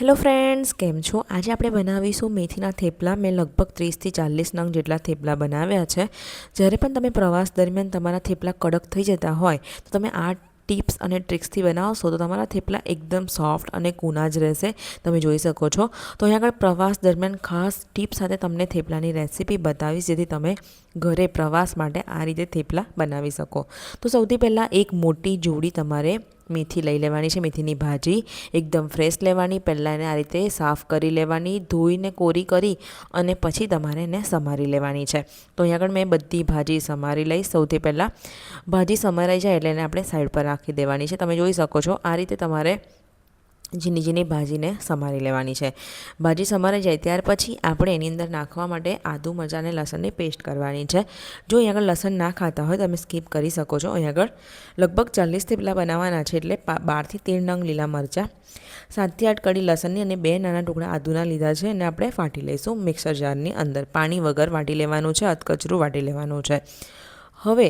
Hello friends કેમ છો? આજે આપણે બનાવીશું મેથીના થેપલા. મેં લગભગ ત્રીસથી ચાલીસ નંગ જેટલા થેપલા બનાવ્યા છે. જ્યારે પણ તમે પ્રવાસ દરમિયાન તમારા થેપલા કડક થઈ જતા હોય, તો તમે આ ટિપ્સ અને ટ્રિક્સથી બનાવશો તો તમારા થેપલા એકદમ સોફ્ટ અને કૂના જ રહેશે. તમે જોઈ શકો છો. તો અહીં આગળ પ્રવાસ દરમિયાન ખાસ ટીપ સાથે તમને થેપલાની રેસીપી બતાવીશ, જેથી તમે ઘરે પ્રવાસ માટે આ રીતે થેપલા બનાવી શકો. તો સૌથી પહેલાં એક મોટી જોડી તમારે મેથી લઈ લેવાની છે મેથીની ભાજી એકદમ ફ્રેશ લેવાની પહેલાં એને આ રીતે સાફ કરી લેવાની, ધોઈને કોરી કરી અને પછી તમારે એને સમારી લેવાની છે. તો અહીં આગળ મેં બધી ભાજી સમારી લઈશ સૌથી પહેલાં ભાજી સમારાઈ જાય એટલે એને આપણે સાઈડ પર રાખી દેવાની છે. તમે જોઈ શકો છો, આ રીતે તમારે ઝીણી ઝીણી ભાજીને સમારી લેવાની છે. ભાજી સમારાઈ જાય ત્યાર પછી આપણે એની અંદર નાખવા માટે આદુ, મરચાં અને લસણની પેસ્ટ કરવાની છે. જો અહીં આગળ લસણ ના ખાતા હોય તમે સ્કીપ કરી શકો છો. અહીં આગળ લગભગ ચાલીસ થેપલા બનાવવાના છે એટલે બારથી તેર નંગ લીલા મરચાં સાતથી આઠ કડી લસણની અને બે નાના ટુકડા આદુના લીધા છે અને આપણે ફાટી લઈશું મિક્સર જારની અંદર. પાણી વગર વાટી લેવાનું છે, અધકચરું વાટી લેવાનું છે. હવે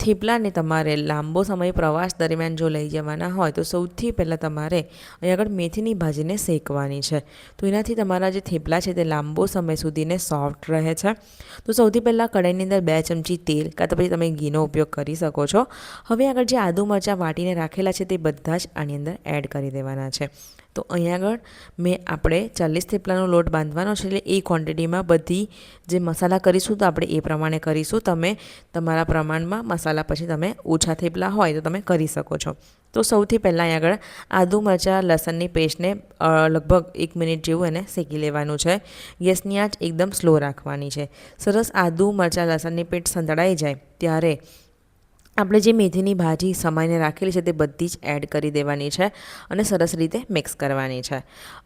થેપલાને તમારે લાંબો સમય પ્રવાસ દરમિયાન જો લઈ જવાના હોય, તો સૌથી પહેલાં તમારે અહીં આગળ મેથીની ભાજીને શેકવાની છે. તો એનાથી તમારા જે થેપલા છે તે લાંબો સમય સુધીને સોફ્ટ રહે છે. તો સૌથી પહેલાં કઢાઈની અંદર બે ચમચી તેલ કાં તો પછી તમે ઘીનો ઉપયોગ કરી શકો છો. હવે આગળ જે આદુ મરચાં વાટીને રાખેલા છે તે બધા જ આની અંદર એડ કરી દેવાના છે. તો અહીંયા આગળ મેં આપણે ચાલીસ થેપલાનો લોટ બાંધવાનો છે, એટલે એ ક્વોન્ટિટીમાં બધી જે મસાલા કરીશું તો આપણે એ પ્રમાણે કરીશું. તમે તમારા પ્રમાણમાં મસાલા પછી તમે ઓછા થેપલા હોય તો તમે કરી શકો છો. તો સૌથી પહેલાં અહીંયા આગળ આદુ મરચાં, લસણની પેસ્ટને લગભગ એક મિનિટ જેવું એને શેકી લેવાનું છે. ગેસની આંચ એકદમ સ્લો રાખવાની છે. સરસ આદુ, મરચાં, લસણની પેસ્ટ સંતળાઈ જાય ત્યારે આપણે જે મેથીની ભાજી સમાઈને રાખેલી છે તે બધી જ એડ કરી દેવાની છે અને સરસ રીતે મિક્સ કરવાની છે.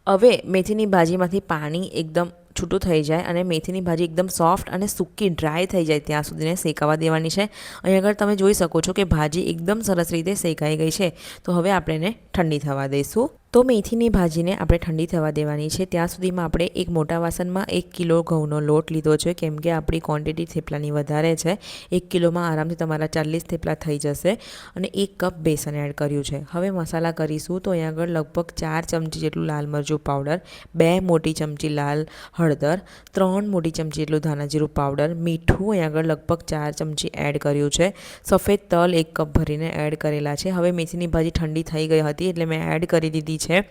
હવે મેથીની ભાજીમાંથી પાણી એકદમ છૂટું થઈ જાય અને મેથીની ભાજી એકદમ સોફ્ટ અને સૂકી ડ્રાય થઈ જાય ત્યાં સુધીને શેકાવા દેવાની છે. અહીં આગળ તમે જોઈ શકો છો કે ભાજી એકદમ સરસ રીતે શેકાઈ ગઈ છે. તો હવે આપણે એને ઠંડી થવા દઈશું. તો મેથીની ભાજીને આપણે ઠંડી થવા દેવાની છે. ત્યાં સુધીમાં આપણે એક મોટા વાસણમાં એક કિલો ઘઉંનો લોટ લીધો છે. કેમ કે આપણી ક્વોન્ટિટી થેપલાની વધારે છે. એક કિલોમાં આરામથી તમારા ચાલીસ થેપલા થઈ જશે અને એક કપ બેસન એડ કર્યું છે. હવે મસાલા કરીશું તો અહીં આગળ લગભગ ચાર ચમચી જેટલું લાલ મરચું પાવડર, બે મોટી ચમચી લાલ હળદર, ત્રણ મોટી ચમચી જેટલું ધાણાજીરું પાવડર, મીઠું અહીં આગળ લગભગ ચાર ચમચી એડ કર્યું છે. સફેદ તલ એક કપ ભરીને એડ કરેલા છે. હવે મેથીની ભાજી ઠંડી થઈ ગઈ હતી એટલે મેં એડ કરી દીધી છે.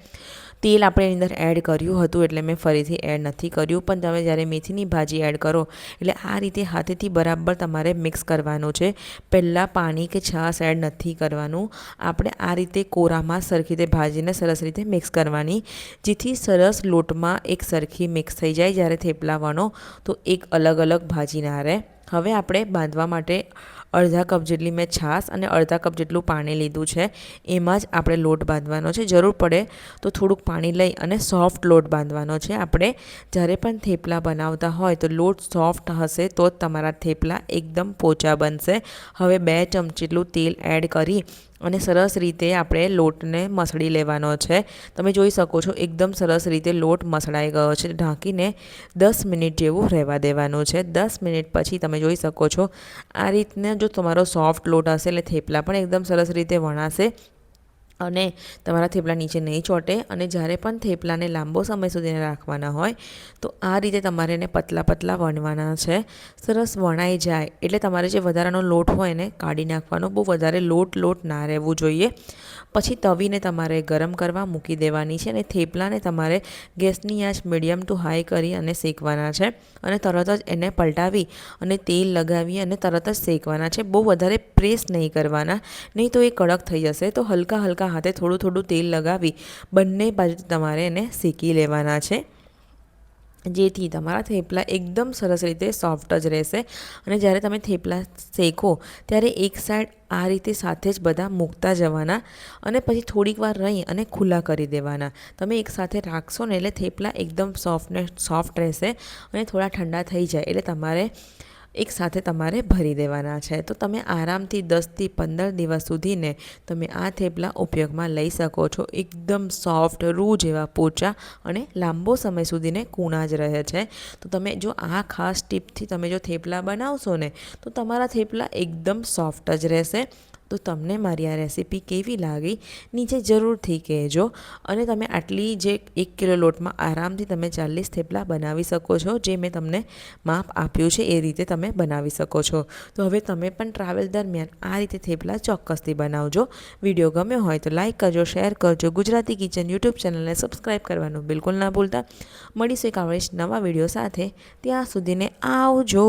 તેલ આપણે એની અંદર એડ કર્યું હતું એટલે મેં ફરીથી એડ નથી કર્યું. પણ તમે જ્યારે મેથીની ભાજી એડ કરો, એટલે આ રીતે હાથેથી બરાબર તમારે મિક્સ કરવાનું છે. પહેલાં પાણી કે છાશ એડ નથી કરવાનું. આપણે આ રીતે કોરામાં સરખી રીતે ભાજીને સરસ રીતે મિક્સ કરવાની. જેથી સરસ લોટમાં એક સરખી મિક્સ થઈ જાય જ્યારે થેપલા વણો તો એક અલગ અલગ ભાજી ના રહે. હવે આપણે બાંધવા માટે અડધા કપ જેટલી મેં છાશ અને અડધા કપ જેટલું પાણી લીધું છે, એમાં જ આપણે લોટ બાંધવાનો છે. જરૂર પડે તો થોડુંક પાણી લઈ અને સોફ્ટ લોટ બાંધવાનો છે. આપણે જ્યારે પણ થેપલા બનાવતા હોય તો લોટ સોફ્ટ હશે તો જ તમારા થેપલા એકદમ પોચા બનશે. હવે બે ચમચી જેટલું તેલ એડ કરી અને સરસ રીતે આપણે લોટને મસળી લેવાનો છે. તમે જોઈ શકો છો એકદમ સરસ રીતે લોટ મસળાઈ ગયો છે. ઢાંકીને દસ મિનિટ જેવું રહેવા દેવાનું છે. દસ મિનિટ પછી તમે જોઈ શકો છો આ રીતને જો તમારો સોફ્ટ લોટ હશે એટલે થેપલા પણ એકદમ સરસ રીતે વણાશે. અને તમારા થેપલા નીચે નહીં ચોટે અને જ્યારે પણ થેપલાને લાંબો સમય સુધી રાખવાના હોય, તો આ રીતે તમારે એને પતલા પતલા વણવાના છે. સરસ વણાઈ જાય એટલે તમારે જે વધારાનો લોટ હોય એને કાઢી નાખવાનો. બહુ વધારે લોટ લોટ ના રહેવું જોઈએ. પછી તવીને તમારે ગરમ કરવા મૂકી દેવાની છે અને થેપલાને તમારે ગેસની આંચ મીડિયમ ટુ હાઈ કરી અને શેકવાના છે. અને તરત જ એને પલટાવી અને તેલ લગાવી અને તરત જ શેકવાના છે. બહુ વધારે પ્રેસ નહીં કરવાના. નહીં તો એ કડક થઈ જશે. તો હલકા હલકા હાથે થોડું થોડું તેલ લગાવી બંને બાજુ તમારે એને શેકી લેવાના છે. જેથી તમારા થેપલા એકદમ સરસ રીતે સોફ્ટ જ રહેશે. અને જ્યારે તમે થેપલા શેકો, ત્યારે એક સાઈડ આ રીતે સાથે જ બધા મૂકતા જવાના અને પછી થોડીક વાર રહી અને ખુલ્લા કરી દેવાના. તમે એક સાથે રાખશો ને એટલે થેપલા એકદમ સોફ્ટ ને સોફ્ટ રહેશે અને થોડા ઠંડા થઈ જાય એટલે તમારે એક સાથે તમારે ભરી દેવાના છે. તો તમે આરામથી દસથી પંદર દિવસ સુધીને તમે આ થેપલા ઉપયોગમાં લઈ શકો છો. એકદમ સોફ્ટ, રૂ જેવા પોચા અને લાંબો સમય સુધીને કૂણા જ રહે છે. તો તમે જો આ ખાસ ટીપથી તમે જો થેપલા બનાવશો ને, તો તમારા થેપલા એકદમ સોફ્ટ જ રહેશે. તો તમને મારી આ રેસીપી કેવી લાગી, નીચે જરૂરથી કહેજો. અને તમે આટલી જે એક કિલો લોટમાં આરામથી તમે ચાલીસ થેપલા બનાવી શકો છો, જે મેં તમને માપ આપ્યું છે એ રીતે તમે બનાવી શકો છો. તો હવે તમે પણ ટ્રાવેલ દરમિયાન આ રીતે થેપલા ચોક્કસથી બનાવજો. વીડિયો ગમ્યો હોય તો લાઇક કરજો, શેર કરજો. ગુજરાતી કિચન યુટ્યુબ ચેનલને સબસ્ક્રાઈબ કરવાનું બિલકુલ ના ભૂલતા. મળીશું એક આવડે નવા વીડિયો સાથે. ત્યાં સુધીને આવજો.